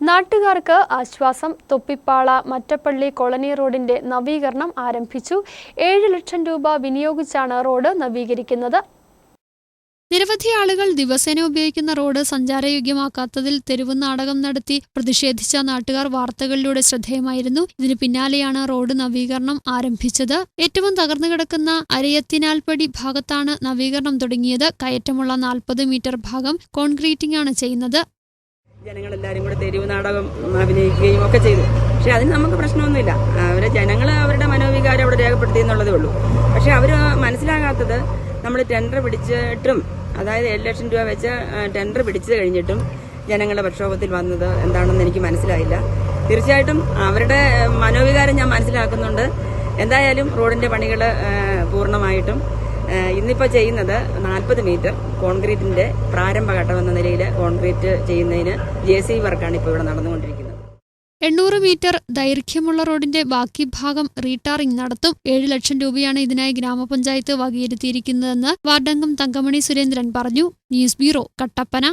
നാട്ടുകാർക്ക് ആശ്വാസം തൊപ്പിപ്പാള മറ്റപ്പള്ളി കോളനി റോഡിന്റെ നവീകരണം ആരംഭിച്ചു. ഏഴ് ലക്ഷം രൂപ വിനിയോഗിച്ചാണ് റോഡ് നവീകരിക്കുന്നത്. നിരവധി ആളുകൾ ദിവസേന ഉപയോഗിക്കുന്ന റോഡ് സഞ്ചാരയോഗ്യമാക്കാത്തതിൽ തെരുവ് നാടകം നടത്തി പ്രതിഷേധിച്ച നാട്ടുകാർ വാർത്തകളിലൂടെ ശ്രദ്ധേയമായിരുന്നു. ഇതിന് പിന്നാലെയാണ് റോഡ് നവീകരണം ആരംഭിച്ചത്. ഏറ്റവും തകർന്നു കിടക്കുന്ന അരയത്തിനാൽപ്പടി ഭാഗത്താണ് നവീകരണം തുടങ്ങിയത്. കയറ്റമുള്ള നാൽപ്പത് മീറ്റർ ഭാഗം കോൺക്രീറ്റിംഗ് ആണ് ചെയ്യുന്നത്. ജനങ്ങളെല്ലാവരും കൂടെ തെരുവ് നാടകം അഭിനയിക്കുകയും ഒക്കെ ചെയ്തു. പക്ഷെ അതിന് നമുക്ക് പ്രശ്നമൊന്നുമില്ല. അവരെ ജനങ്ങൾ അവരുടെ മനോവികാരം അവിടെ രേഖപ്പെടുത്തി എന്നുള്ളതേ ഉള്ളൂ. പക്ഷെ അവർ മനസ്സിലാകാത്തത് നമ്മൾ ടെൻഡർ പിടിച്ചിട്ടും അതായത് ഏഴ് ലക്ഷം രൂപ വെച്ച് ടെൻഡർ പിടിച്ചു കഴിഞ്ഞിട്ടും ജനങ്ങളുടെ പ്രക്ഷോഭത്തിൽ വന്നത് എന്താണെന്ന് എനിക്ക് മനസ്സിലായില്ല. തീർച്ചയായിട്ടും അവരുടെ മനോവികാരം ഞാൻ മനസ്സിലാക്കുന്നുണ്ട്. എന്തായാലും റോഡിന്റെ പണികൾ പൂർണമായിട്ടും. ഇന്നിപ്പോൾ ചെയ്യുന്നത് നാൽപ്പത് മീറ്റർ കോൺക്രീറ്റിന്റെ പ്രാരംഭഘട്ടം എന്ന നിലയിൽ കോൺക്രീറ്റ് ചെയ്യുന്നതിന് ജെ സി വർക്കാണ് ഇപ്പോൾ ഇവിടെ നടന്നുകൊണ്ടിരിക്കുന്നത്. എണ്ണൂറ് മീറ്റർ ദൈർഘ്യമുള്ള റോഡിന്റെ ബാക്കി ഭാഗം റീടാറിംഗ് നടത്തും. ഏഴ് ലക്ഷം രൂപയാണ് ഇതിനായി ഗ്രാമപഞ്ചായത്ത് വകയിരുത്തിയിരിക്കുന്നതെന്ന് വാർഡംഗം തങ്കമണി സുരേന്ദ്രൻ പറഞ്ഞു. News bureau Kattappana.